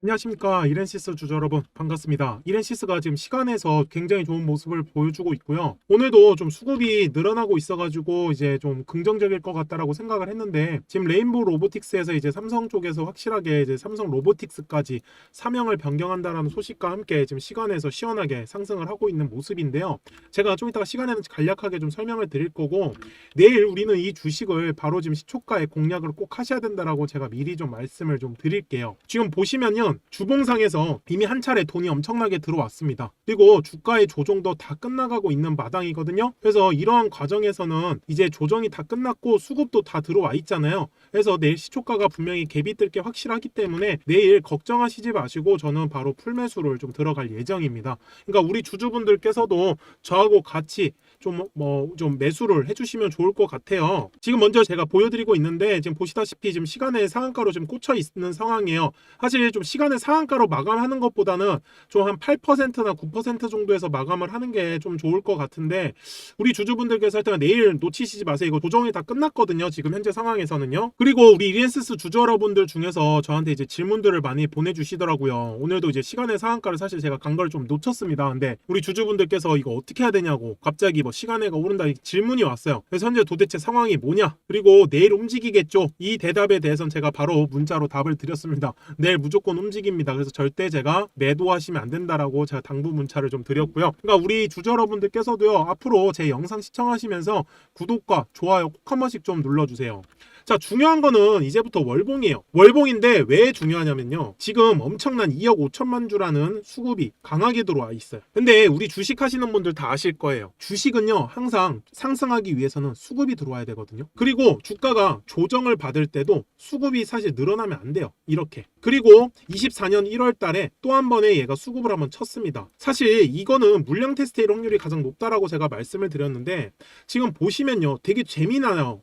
안녕하십니까. 이렌시스 주주 여러분 반갑습니다. 이렌시스가 지금 시간에서 굉장히 좋은 모습을 보여주고 있고요. 오늘도 좀 수급이 늘어나고 있어가지고 이제 좀 긍정적일 것 같다라고 생각을 했는데 지금 레인보우 로보틱스에서 이제 삼성 쪽에서 확실하게 이제 삼성 로보틱스까지 사명을 변경한다라는 소식과 함께 지금 시간에서 시원하게 상승을 하고 있는 모습인데요. 제가 좀 이따가 시간에는 간략하게 좀 설명을 드릴 거고 내일 우리는 이 주식을 바로 지금 시초가에 공략을 꼭 하셔야 된다라고 제가 미리 좀 말씀을 좀 드릴게요. 지금 보시면요 주봉상에서 이미 한 차례 돈이 엄청나게 들어왔습니다. 그리고 주가의 조정도 다 끝나가고 있는 마당이거든요. 그래서 이러한 과정에서는 이제 조정이 다 끝났고 수급도 다 들어와 있잖아요. 그래서 내일 시초가가 분명히 갭이 뜰 게 확실하기 때문에 내일 걱정하시지 마시고 저는 바로 풀매수를 좀 들어갈 예정입니다. 그러니까 우리 주주분들께서도 저하고 같이 좀 뭐 좀 매수를 해주시면 좋을 것 같아요. 지금 먼저 제가 보여드리고 있는데 지금 보시다시피 지금 시간의 상한가로 지금 꽂혀 있는 상황이에요. 사실 좀 시간의 상한가로 마감하는 것보다는 좀 한 8%나 9% 정도에서 마감을 하는 게 좀 좋을 것 같은데 우리 주주분들께서 할 때는 내일 놓치시지 마세요. 이거 조정이 다 끝났거든요. 지금 현재 상황에서는요. 그리고 우리 이엔스스 주주 여러분들 중에서 저한테 이제 질문들을 많이 보내주시더라고요. 오늘도 이제 시간의 상한가를 사실 제가 간 걸 좀 놓쳤습니다. 근데 우리 주주분들께서 이거 어떻게 해야 되냐고 갑자기 뭐 시간에가 오른다 이 질문이 왔어요. 그래서 현재 도대체 상황이 뭐냐? 그리고 내일 움직이겠죠? 이 대답에 대해서는 제가 바로 문자로 답을 드렸습니다. 내일 무조건 움직입니다. 그래서 절대 제가 매도하시면 안 된다라고 제가 당부 문자를 좀 드렸고요. 그러니까 우리 주주 여러분들께서도요 앞으로 제 영상 시청하시면서 구독과 좋아요 꼭 한 번씩 좀 눌러주세요. 자 중요한 거는 이제부터 월봉이에요. 월봉인데 왜 중요하냐면요. 지금 엄청난 2억 5천만 주라는 수급이 강하게 들어와 있어요. 근데 우리 주식 하시는 분들 다 아실 거예요. 주식은요 항상 상승하기 위해서는 수급이 들어와야 되거든요. 그리고 주가가 조정을 받을 때도 수급이 사실 늘어나면 안 돼요. 이렇게. 그리고 24년 1월 달에 또 한 번에 얘가 수급을 한번 쳤습니다. 사실 이거는 물량 테스트의 확률이 가장 높다라고 제가 말씀을 드렸는데 지금 보시면요 되게 재미나요.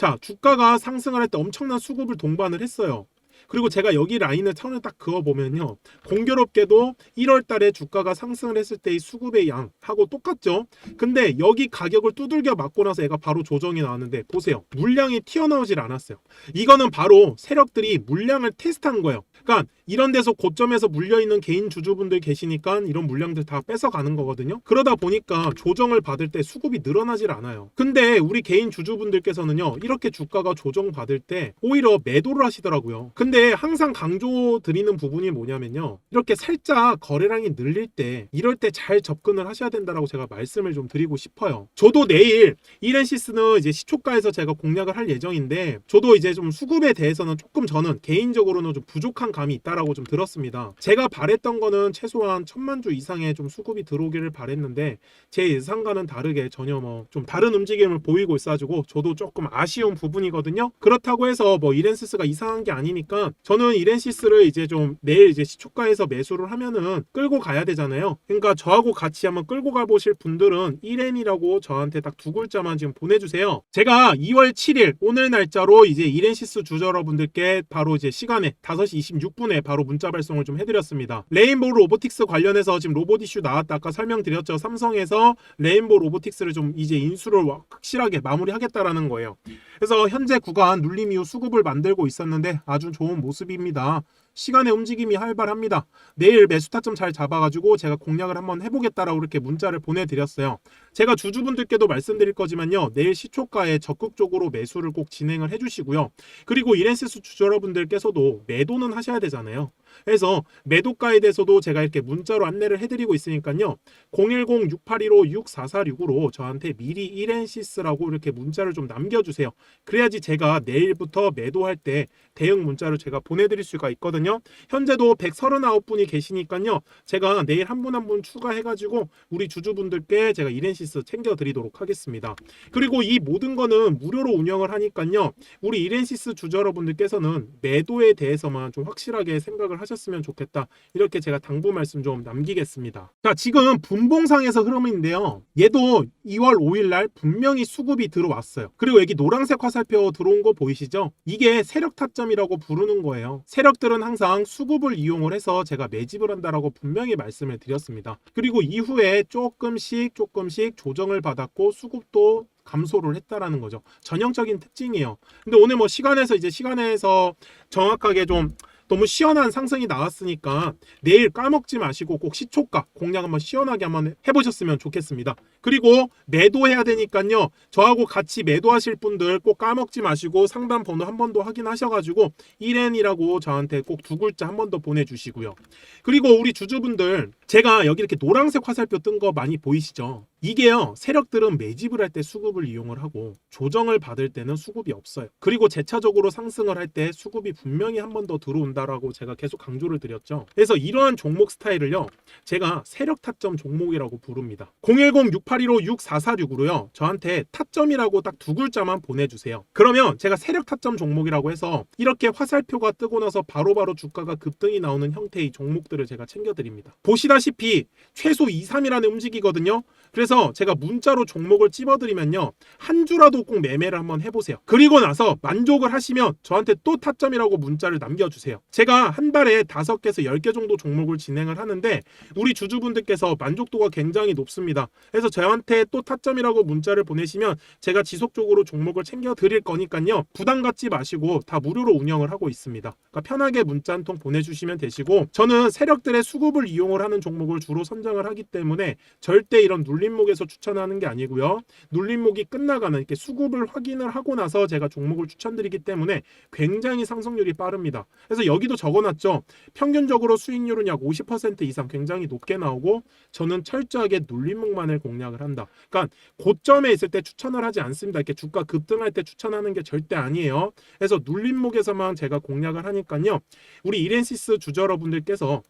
자, 주가가 상승을 할 때 엄청난 수급을 동반을 했어요. 그리고 제가 여기 라인을 천을 딱 그어 보면요. 공교롭게도 1월 달에 주가가 상승을 했을 때의 수급의 양하고 똑같죠. 근데 여기 가격을 두들겨 맞고 나서 얘가 바로 조정이 나왔는데 보세요. 물량이 튀어나오질 않았어요. 이거는 바로 세력들이 물량을 테스트한 거예요. 그러니까 이런 데서 고점에서 물려 있는 개인 주주분들 계시니까 이런 물량들 다 뺏어가는 거거든요. 그러다 보니까 조정을 받을 때 수급이 늘어나질 않아요. 근데 우리 개인 주주분들께서는요. 이렇게 주가가 조정 받을 때 오히려 매도를 하시더라고요. 근데 항상 강조 드리는 부분이 뭐냐면요. 이렇게 살짝 거래량이 늘릴 때 이럴 때 잘 접근을 하셔야 된다라고 제가 말씀을 좀 드리고 싶어요. 저도 내일 이렌시스는 이제 시초가에서 제가 공략을 할 예정인데 저도 이제 좀 수급에 대해서는 조금 저는 개인적으로는 좀 부족한 감이 있다라고 좀 들었습니다. 제가 바랬던 거는 최소한 천만 주 이상의 좀 수급이 들어오기를 바랬는데 제 예상과는 다르게 전혀 뭐 좀 다른 움직임을 보이고 있어가지고 저도 조금 아쉬운 부분이거든요. 그렇다고 해서 뭐 이렌시스가 이상한 게 아니니까 저는 이렌시스를 이제 좀 내일 이제 시초가에서 매수를 하면은 끌고 가야 되잖아요. 그러니까 저하고 같이 한번 끌고 가보실 분들은 1엔이라고 저한테 딱 두 글자만 지금 보내주세요. 제가 2월 7일 오늘 날짜로 이제 이렌시스 주주 여러분들께 바로 이제 시간에 5시 26분에 바로 문자 발송을 좀 해드렸습니다. 레인보우 로보틱스 관련해서 지금 로봇 이슈 나왔다 아까 설명드렸죠. 삼성에서 레인보우 로보틱스를 좀 이제 인수를 확실하게 마무리하겠다라는 거예요. 그래서 현재 구간 눌림 이후 수급을 만들고 있었는데 아주 좋은 모습입니다. 시간의 움직임이 활발합니다. 내일 매수 타점 잘 잡아가지고 제가 공략을 한번 해보겠다라고 이렇게 문자를 보내드렸어요. 제가 주주분들께도 말씀드릴 거지만요. 내일 시초가에 적극적으로 매수를 꼭 진행을 해주시고요. 그리고 이렌시스 주주 여러분들께서도 매도는 하셔야 되잖아요. 그래서 매도가에 대해서도 제가 이렇게 문자로 안내를 해드리고 있으니까요. 010-6815-6446으로 저한테 미리 1엔시스라고 이렇게 문자를 좀 남겨주세요. 그래야지 제가 내일부터 매도할 때 대응 문자를 제가 보내드릴 수가 있거든요. 현재도 139분이 계시니까요. 제가 내일 한 분 한분 추가해가지고 우리 주주분들께 제가 1엔시스 챙겨드리도록 하겠습니다. 그리고 이 모든 거는 무료로 운영을 하니까요. 우리 1엔시스 주주 여러분들께서는 매도에 대해서만 좀 확실하게 생각을 하셨으면 좋겠다. 이렇게 제가 당부 말씀 좀 남기겠습니다. 자, 지금 분봉상에서 흐름인데요. 얘도 2월 5일 날 분명히 수급이 들어왔어요. 그리고 여기 노란색 화살표 들어온 거 보이시죠? 이게 세력 타점이라고 부르는 거예요. 세력들은 항상 수급을 이용을 해서 제가 매집을 한다라고 분명히 말씀을 드렸습니다. 그리고 이후에 조금씩 조금씩 조정을 받았고 수급도 감소를 했다라는 거죠. 전형적인 특징이에요. 근데 오늘 뭐 시간에서 이제 시간에서 정확하게 좀 너무 시원한 상승이 나왔으니까 내일 까먹지 마시고 꼭 시초가 공략 한번 시원하게 한번 해보셨으면 좋겠습니다. 그리고 매도해야 되니까요. 저하고 같이 매도하실 분들 꼭 까먹지 마시고 상담 번호 한 번 더 확인하셔가지고 1N이라고 저한테 꼭 두 글자 한 번 더 보내주시고요. 그리고 우리 주주분들 제가 여기 이렇게 노란색 화살표 뜬 거 많이 보이시죠? 이게요 세력들은 매집을 할 때 수급을 이용을 하고 조정을 받을 때는 수급이 없어요. 그리고 재차적으로 상승을 할 때 수급이 분명히 한 번 더 들어온다라고 제가 계속 강조를 드렸죠. 그래서 이러한 종목 스타일을요 제가 세력 타점 종목이라고 부릅니다. 010-6815-6446으로요 저한테 타점이라고 딱 두 글자만 보내주세요. 그러면 제가 세력 타점 종목이라고 해서 이렇게 화살표가 뜨고 나서 바로바로 주가가 급등이 나오는 형태의 종목들을 제가 챙겨드립니다. 보시다 시피 최소 2, 3이라는 움직이거든요. 그래서 제가 문자로 종목을 찝어드리면요. 한 주라도 꼭 매매를 한번 해보세요. 그리고 나서 만족을 하시면 저한테 또 타점이라고 문자를 남겨주세요. 제가 한 달에 다섯 개에서 열개 정도 종목을 진행을 하는데 우리 주주분들께서 만족도가 굉장히 높습니다. 그래서 저한테 또 타점이라고 문자를 보내시면 제가 지속적으로 종목을 챙겨 드릴 거니까요. 부담 갖지 마시고 다 무료로 운영을 하고 있습니다. 그러니까 편하게 문자 한 통 보내주시면 되시고 저는 세력들의 수급을 이용을 하는 종목을 주로 선정을 하기 때문에 절대 이런 눌림목에서 추천하는 게 아니고요. 눌림목이 끝나가는 이렇게 수급을 확인을 하고 나서 제가 종목을 추천드리기 때문에 굉장히 상승률이 빠릅니다. 그래서 여기도 적어놨죠. 평균적으로 수익률은 약 50% 이상 굉장히 높게 나오고 저는 철저하게 눌림목만을 공략을 한다. 그러니까 고점에 있을 때 추천을 하지 않습니다. 이렇게 주가 급등할 때 추천하는 게 절대 아니에요. 그래서 눌림목에서만 제가 공략을 하니까요. 우리 이렌시스 주주 여러분들께서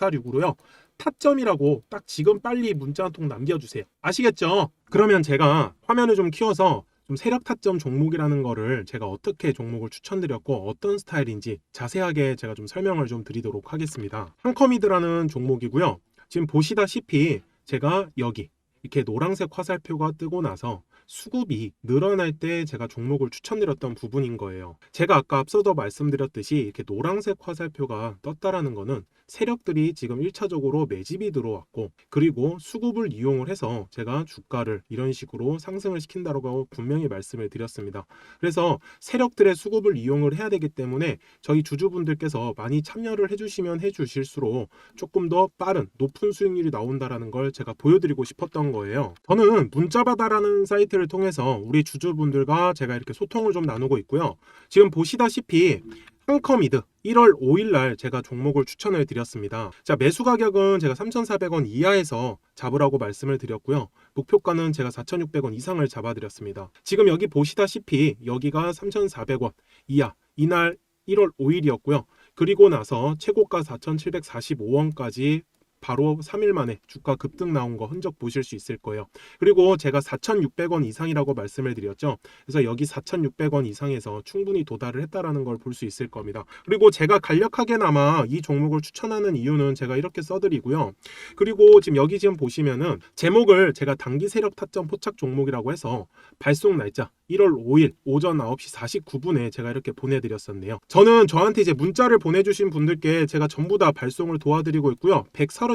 010-6815-6446으로요. 타점이라고 딱 지금 빨리 문자 한 통 남겨주세요. 아시겠죠? 그러면 제가 화면을 좀 키워서 좀 세력 타점 종목이라는 거를 제가 어떻게 종목을 추천드렸고 어떤 스타일인지 자세하게 제가 좀 설명을 좀 드리도록 하겠습니다. 한커미드라는 종목이고요. 지금 보시다시피 제가 여기 이렇게 노란색 화살표가 뜨고 나서 수급이 늘어날 때 제가 종목을 추천드렸던 부분인 거예요. 제가 아까 앞서도 말씀드렸듯이 이렇게 노란색 화살표가 떴다라는 거는 세력들이 지금 1차적으로 매집이 들어왔고 그리고 수급을 이용을 해서 제가 주가를 이런 식으로 상승을 시킨다라고 분명히 말씀을 드렸습니다. 그래서 세력들의 수급을 이용을 해야 되기 때문에 저희 주주분들께서 많이 참여를 해주시면 해주실수록 조금 더 빠른 높은 수익률이 나온다라는 걸 제가 보여드리고 싶었던 거예요. 저는 문자바다라는 사이트를 통해서 우리 주주분들과 제가 이렇게 소통을 좀 나누고 있고요. 지금 보시다시피 한커미드 1월 5일 날 제가 종목을 추천을 드렸습니다. 자, 매수 가격은 제가 3,400원 이하에서 잡으라고 말씀을 드렸고요. 목표가는 제가 4,600원 이상을 잡아 드렸습니다. 지금 여기 보시다시피 여기가 3,400원 이하 이날 1월 5일이었고요. 그리고 나서 최고가 4,745원까지 바로 3일 만에 주가 급등 나온 거 흔적 보실 수 있을 거예요. 그리고 제가 4,600원 이상이라고 말씀을 드렸죠. 그래서 여기 4,600원 이상에서 충분히 도달을 했다라는 걸 볼 수 있을 겁니다. 그리고 제가 간략하게나마 이 종목을 추천하는 이유는 제가 이렇게 써드리고요. 그리고 지금 여기 지금 보시면은 제목을 제가 단기 세력 타점 포착 종목이라고 해서 발송 날짜 1월 5일 오전 9시 49분에 제가 이렇게 보내드렸었네요. 저는 저한테 이제 문자를 보내주신 분들께 제가 전부 다 발송을 도와드리고 있고요.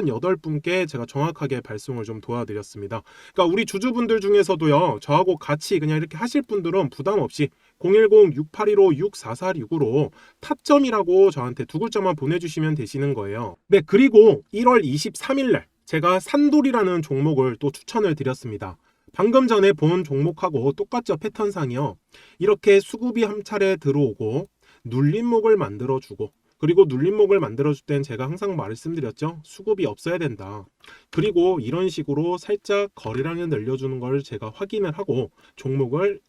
138분께 제가 정확하게 발송을 좀 도와드렸습니다. 그러니까 우리 주주분들 중에서도요. 저하고 같이 그냥 이렇게 하실 분들은 부담 없이 010-6815-6446으로 타점이라고 저한테 두 글자만 보내주시면 되시는 거예요. 네, 그리고 1월 23일 날 제가 산돌이라는 종목을 또 추천을 드렸습니다. 방금 전에 본 종목하고 똑같죠 패턴상이요. 이렇게 수급이 한 차례 들어오고 눌림목을 만들어주고 그리고 눌림목을 만들어줄 땐 제가 항상 말씀드렸죠. 수급이 없어야 된다. 그리고 이런 식으로 살짝 거래량을 늘려주는 걸 제가 확인을 하고 종목을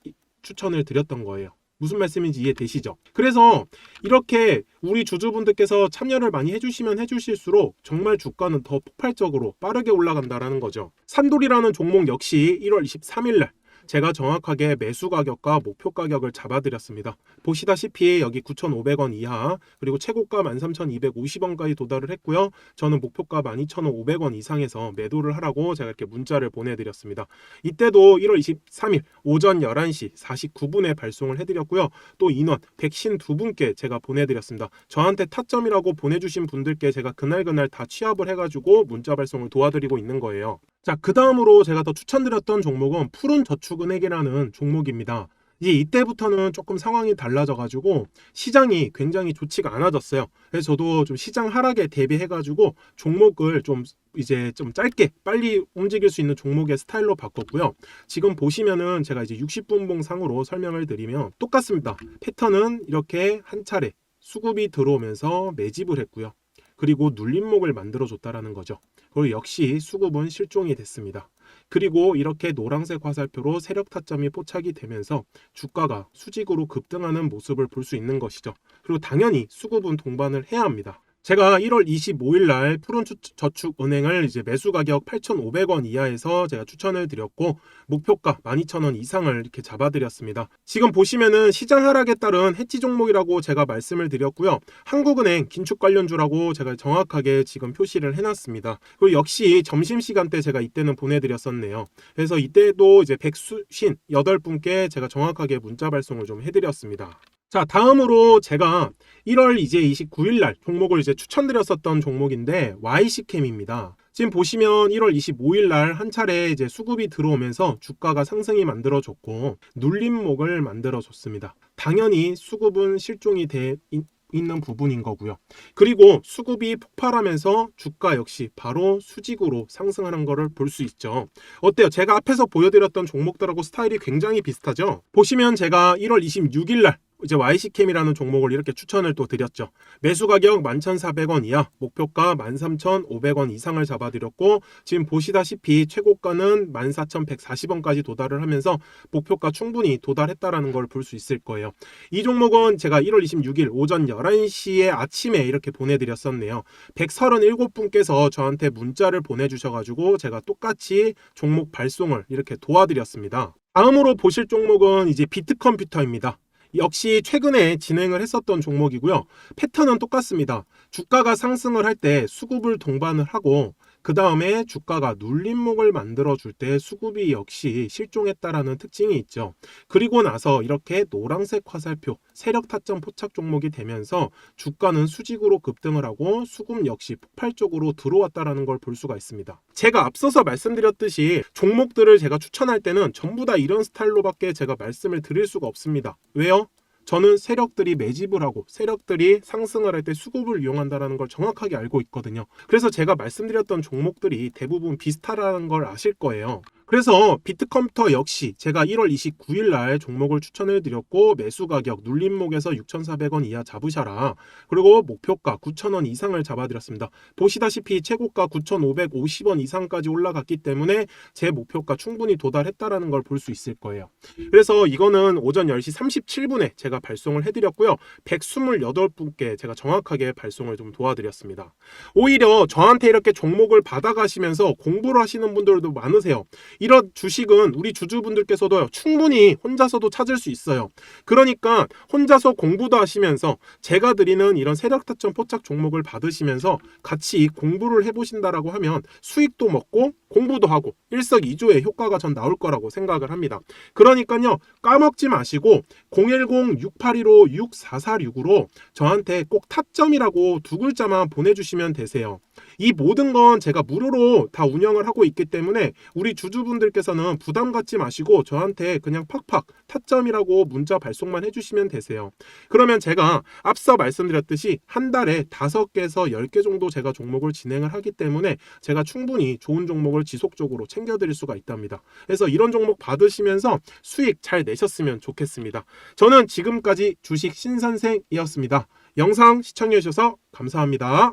추천을 드렸던 거예요. 무슨 말씀인지 이해되시죠? 그래서 이렇게 우리 주주분들께서 참여를 많이 해주시면 해주실수록 정말 주가는 더 폭발적으로 빠르게 올라간다라는 거죠. 산돌이라는 종목 역시 1월 23일 날 제가 정확하게 매수 가격과 목표 가격을 잡아드렸습니다. 보시다시피 여기 9,500원 이하 그리고 최고가 13,250원까지 도달을 했고요. 저는 목표가 12,500원 이상에서 매도를 하라고 제가 이렇게 문자를 보내드렸습니다. 이때도 1월 23일 오전 11시 49분에 발송을 해드렸고요. 또 인원 152분께 제가 보내드렸습니다. 저한테 타점이라고 보내주신 분들께 제가 그날그날 다 취합을 해가지고 문자 발송을 도와드리고 있는 거예요. 자, 그 다음으로 제가 더 추천드렸던 종목은 푸른 저축은행이라는 종목입니다. 이제 이때부터는 조금 상황이 달라져가지고 시장이 굉장히 좋지가 않아졌어요. 그래서 저도 좀 시장 하락에 대비해가지고 종목을 좀 이제 좀 짧게 빨리 움직일 수 있는 종목의 스타일로 바꿨고요. 지금 보시면은 제가 이제 60분봉 상으로 설명을 드리면 똑같습니다. 패턴은 이렇게 한 차례 수급이 들어오면서 매집을 했고요. 그리고 눌림목을 만들어줬다라는 거죠. 그리고 역시 수급은 실종이 됐습니다. 그리고 이렇게 노란색 화살표로 세력 타점이 포착이 되면서 주가가 수직으로 급등하는 모습을 볼 수 있는 것이죠. 그리고 당연히 수급은 동반을 해야 합니다. 제가 1월 25일 날 푸른저축은행을 이제 매수 가격 8,500원 이하에서 제가 추천을 드렸고 목표가 12,000원 이상을 이렇게 잡아드렸습니다. 지금 보시면은 시장 하락에 따른 해지 종목이라고 제가 말씀을 드렸고요. 한국은행 긴축 관련주라고 제가 정확하게 지금 표시를 해놨습니다. 그리고 역시 점심시간 때 제가 이때는 보내드렸었네요. 그래서 이때도 이제 백수신 8분께 제가 정확하게 문자 발송을 좀 해드렸습니다. 자, 다음으로 제가 1월 이제 29일 날 종목을 이제 추천드렸었던 종목인데 YC캠입니다. 지금 보시면 1월 25일 날 한 차례 이제 수급이 들어오면서 주가가 상승이 만들어졌고 눌림목을 만들어줬습니다. 당연히 수급은 실종이 돼 있- 있는 부분인 거고요. 그리고 수급이 폭발하면서 주가 역시 바로 수직으로 상승하는 것을 볼 수 있죠. 어때요? 제가 앞에서 보여드렸던 종목들하고 스타일이 굉장히 비슷하죠? 보시면 제가 1월 26일 날 이제 YC캠이라는 종목을 이렇게 추천을 또 드렸죠. 매수 가격 11,400원 이하, 목표가 13,500원 이상을 잡아드렸고 지금 보시다시피 최고가는 14,140원까지 도달을 하면서 목표가 충분히 도달했다라는 걸 볼 수 있을 거예요. 이 종목은 제가 1월 26일 오전 11시에 아침에 이렇게 보내드렸었네요. 137분께서 저한테 문자를 보내주셔가지고 제가 똑같이 종목 발송을 이렇게 도와드렸습니다. 다음으로 보실 종목은 이제 비트컴퓨터입니다. 역시 최근에 진행을 했었던 종목이고요. 패턴은 똑같습니다. 주가가 상승을 할 때 수급을 동반을 하고 그 다음에 주가가 눌림목을 만들어줄 때 수급이 역시 실종했다라는 특징이 있죠. 그리고 나서 이렇게 노란색 화살표 세력 타점 포착 종목이 되면서 주가는 수직으로 급등을 하고 수급 역시 폭발적으로 들어왔다라는 걸 볼 수가 있습니다. 제가 앞서서 말씀드렸듯이 종목들을 제가 추천할 때는 전부 다 이런 스타일로밖에 제가 말씀을 드릴 수가 없습니다. 왜요? 저는 세력들이 매집을 하고 세력들이 상승을 할 때 수급을 이용한다는 걸 정확하게 알고 있거든요. 그래서 제가 말씀드렸던 종목들이 대부분 비슷하다는 걸 아실 거예요. 그래서 비트컴퓨터 역시 제가 1월 29일 날 종목을 추천을 드렸고 매수 가격 눌림목에서 6,400원 이하 잡으셔라. 그리고 목표가 9,000원 이상을 잡아드렸습니다. 보시다시피 최고가 9,550원 이상까지 올라갔기 때문에 제 목표가 충분히 도달했다라는 걸 볼 수 있을 거예요. 그래서 이거는 오전 10시 37분에 제가 발송을 해드렸고요. 128분께 제가 정확하게 발송을 좀 도와드렸습니다. 오히려 저한테 이렇게 종목을 받아가시면서 공부를 하시는 분들도 많으세요. 이런 주식은 우리 주주분들께서도 충분히 혼자서도 찾을 수 있어요. 그러니까 혼자서 공부도 하시면서 제가 드리는 이런 세력 타점 포착 종목을 받으시면서 같이 공부를 해보신다라고 하면 수익도 먹고 공부도 하고 일석이조의 효과가 전 나올 거라고 생각을 합니다. 그러니까요 까먹지 마시고 010-6815-6446으로 저한테 꼭 타점이라고 두 글자만 보내주시면 되세요. 이 모든 건 제가 무료로 다 운영을 하고 있기 때문에 우리 주주분들께서는 부담 갖지 마시고 저한테 그냥 팍팍 타점이라고 문자 발송만 해주시면 되세요. 그러면 제가 앞서 말씀드렸듯이 한 달에 다섯 개에서 열개 정도 제가 종목을 진행을 하기 때문에 제가 충분히 좋은 종목을 지속적으로 챙겨드릴 수가 있답니다. 그래서 이런 종목 받으시면서 수익 잘 내셨으면 좋겠습니다. 저는 지금까지 주식 신선생이었습니다. 영상 시청해주셔서 감사합니다.